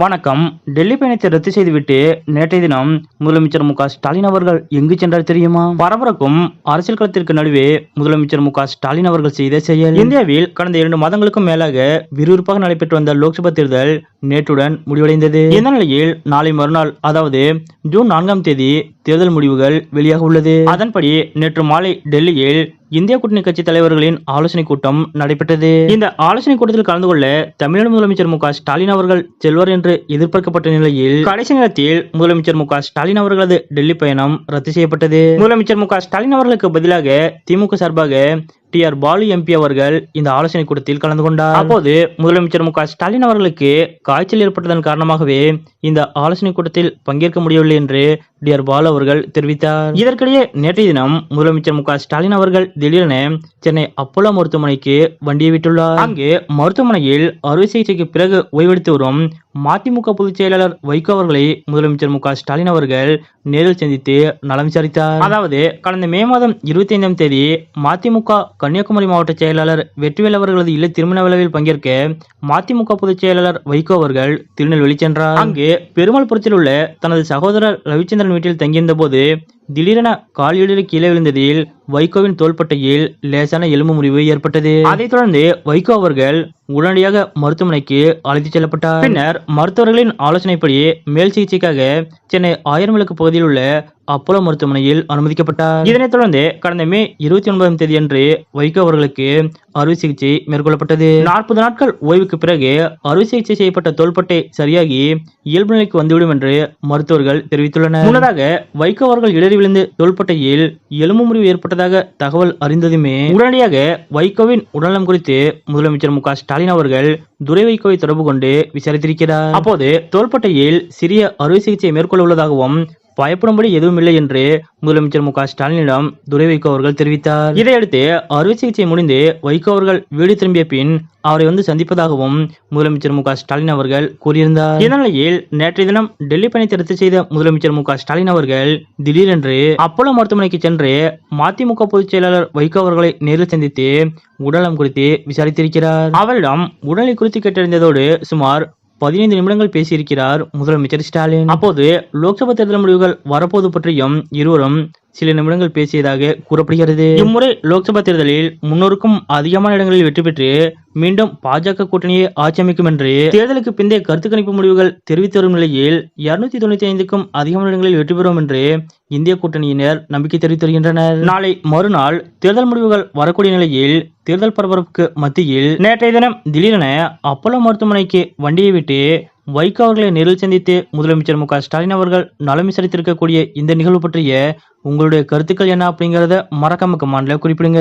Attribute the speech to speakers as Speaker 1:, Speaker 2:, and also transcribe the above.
Speaker 1: வணக்கம். டெல்லி பயணத்தை ரத்து செய்துவிட்டு நேற்றைய தினம் முதலமைச்சர் மு ஸ்டாலின் அவர்கள் எங்கு சென்றார் தெரியுமா? பரபரக்கும் அரசியல் களத்திற்கு நடுவே முதலமைச்சர் மு ஸ்டாலின் அவர்கள் செய்த செயல். இந்தியாவில் கடந்த இரண்டு மாதங்களுக்கும் மேலாக விறுவிறுப்பாக நடைபெற்று வந்த லோக்சபா தேர்தல் நேற்றுடன் முடிவடைந்தது. இந்த நிலையில் நாளை மறுநாள் அதாவது ஜூன் நான்காம் தேதி தேர்தல் முடிவுகள் வெளியாக உள்ளது. அதன்படி நேற்று மாலை டெல்லியில் இந்திய கூட்டணி கட்சி தலைவர்களின் ஆலோசனை கூட்டம் நடைபெற்றது. இந்த ஆலோசனை கூட்டத்தில் கலந்து கொள்ள தமிழக முதலமைச்சர் மு ஸ்டாலின் அவர்கள் செல்வார் என்று எதிர்பார்க்கப்பட்ட நிலையில் கடைசி நேரத்தில் முதலமைச்சர் மு ஸ்டாலின் அவர்களது டெல்லி பயணம் ரத்து செய்யப்பட்டது. முதலமைச்சர் மு ஸ்டாலின் அவர்களுக்கு பதிலாக திமுக சார்பாக டி ஆர் பாலு எம்பி அவர்கள் இந்த ஆலோசனை கூட்டத்தில் கலந்து கொண்டார். அப்போது முதலமைச்சர் மு க ஸ்டாலின் அவர்களுக்கு காய்ச்சல் ஏற்பட்டதன் காரணமாகவே இந்த ஆலோசனை கூட்டத்தில் பங்கேற்க முடியவில்லை என்று டி ஆர் பாலு அவர்கள் தெரிவித்தார். இதற்கிடையே நேற்றைய தினம் முதலமைச்சர் மு க ஸ்டாலின் அவர்கள் திடீரென சென்னை அப்போலோ மருத்துவமனைக்கு வண்டியை விட்டுள்ளார். அங்கு மருத்துவமனையில் அறுவை சிகிச்சைக்கு பிறகு ஓய்வெடுத்து வரும் மதிமுக பொதுச் செயலாளர் வைகோ அவர்களை முதலமைச்சர் மு க ஸ்டாலின் அவர்கள் நேரில் சந்தித்து நலம் விசாரித்தார். அதாவது கடந்த மே மாதம் இருபத்தி ஐந்தாம் தேதி மதிமுக கன்னியாகுமரி மாவட்ட செயலாளர் வெற்றிவேல் அவர்களது இல்ல திருமண விழாவில் பங்கேற்க மதிமுக பொதுச் செயலாளர் வைகோ அவர்கள் திருநெல்வேலி சென்றார். அங்கு பெருமாள்புரத்தில் உள்ள தனது சகோதரர் ரவிச்சந்திரன் வீட்டில் தங்கியிருந்த போது திடீரென காலியடியில் கீழே விழுந்ததில் வைகோவின் தோள்பட்டையில் லேசான எலும்பு முறிவு ஏற்பட்டது. அதைத் தொடர்ந்து வைகோ அவர்கள் உடனடியாக மருத்துவமனைக்கு அழைத்துச் செல்லப்பட்டார். பின்னர் மருத்துவர்களின் ஆலோசனைப்படி மேல் சிகிச்சைக்காக சென்னை ஆயிரம்விளக்கு பகுதியில் உள்ள அப்போலோ மருத்துவமனையில் அனுமதிக்கப்பட்டார். இதனைத் தொடர்ந்து கடந்த மே இருபத்தி ஒன்பதாம் தேதி அன்று வைகோ அவர்களுக்கு அறுவை சிகிச்சை மேற்கொள்ளப்பட்டது. நாற்பது நாட்கள் ஓய்வுக்கு பிறகு அறுவை சிகிச்சை செய்யப்பட்ட தோள்பட்டை சரியாகி இயல்பு நிலைக்கு வந்துவிடும் என்று மருத்துவர்கள் தெரிவித்துள்ளனர். முன்னதாக வைகோ அவர்கள் இடறி விழுந்து தோள்பட்டையில் எலும்பு முறிவு ஏற்பட்டதாக தகவல் அறிந்ததுமே உடனடியாக வைகோவின் உடல்நலம் குறித்து முதலமைச்சர் மு க ஸ்டாலின் அவர்கள் துரை வைகோவை தொடர்பு கொண்டு விசாரித்திருக்கிறார். அப்போது தோள்பட்டையில் சிறிய அறுவை சிகிச்சை மேற்கொள்ள உள்ளதாகவும் பயப்படும்படி எதுவும் இல்லை என்று முதலமைச்சர் மு க ஸ்டாலினிடம் துரை வைகோ அவர்கள் தெரிவித்தார். இதையடுத்து அறுவை சிகிச்சை முடிந்து வைகோ அவர்கள் வீடு திரும்பிய பின் அவரை வந்து சந்திப்பதாகவும் முதலமைச்சர் மு ஸ்டாலின் அவர்கள் கூறியிருந்தார். இந்நிலையில் நேற்றைய தினம் டெல்லி பயணத்தை ரத்து செய்த முதலமைச்சர் மு ஸ்டாலின் அவர்கள் திடீரென்று அப்போலோ மருத்துவமனைக்கு சென்று மதிமுக பொதுச் செயலாளர் வைகோ அவர்களை நேரில் சந்தித்து உடலம் குறித்து விசாரித்திருக்கிறார். அவரிடம் உடலை குறித்து கேட்டறிந்ததோடு சுமார் பதினைந்து நிமிடங்கள் பேசியிருக்கிறார் முதலமைச்சர் ஸ்டாலின். அப்போது லோக்சபா தேர்தல் முடிவுகள் வரப்போது பற்றியும் இருவரும் சில நிமிடங்கள் பேசியதாக கூறப்படுகிறது. இம்முறை லோக்சபா தேர்தலில் முன்னூறுக்கும் அதிகமான இடங்களில் வெற்றி பெற்று மீண்டும் பாஜக கூட்டணியை ஆட்சி அமைக்கும் என்று தேர்தலுக்கு பிந்தைய கருத்து கணிப்பு முடிவுகள் தெரிவித்து வரும் நிலையில் இருநூத்தி தொண்ணூத்தி ஐந்துக்கும் அதிகமான இடங்களில் வெற்றி பெறும் என்று இந்திய கூட்டணியினர் நம்பிக்கை தெரிவித்து வருகின்றனர் நாளை மறுநாள் தேர்தல் முடிவுகள் வரக்கூடிய நிலையில் தேர்தல் பரபரப்புக்கு மத்தியில் நேற்றைய தினம் திடீரென அப்போலோ மருத்துவமனைக்கு வண்டியை விட்டு வைகோ அவர்களை நேரில் சந்தித்து முதலமைச்சர் மு ஸ்டாலின் அவர்கள் நலம் விசாரித்திருக்கக்கூடிய இந்த நிகழ்வு பற்றிய உங்களுடைய கருத்துக்கள் என்ன அப்படிங்கிறத மறக்காம கமாண்ட்ல குறிப்பிடுங்க.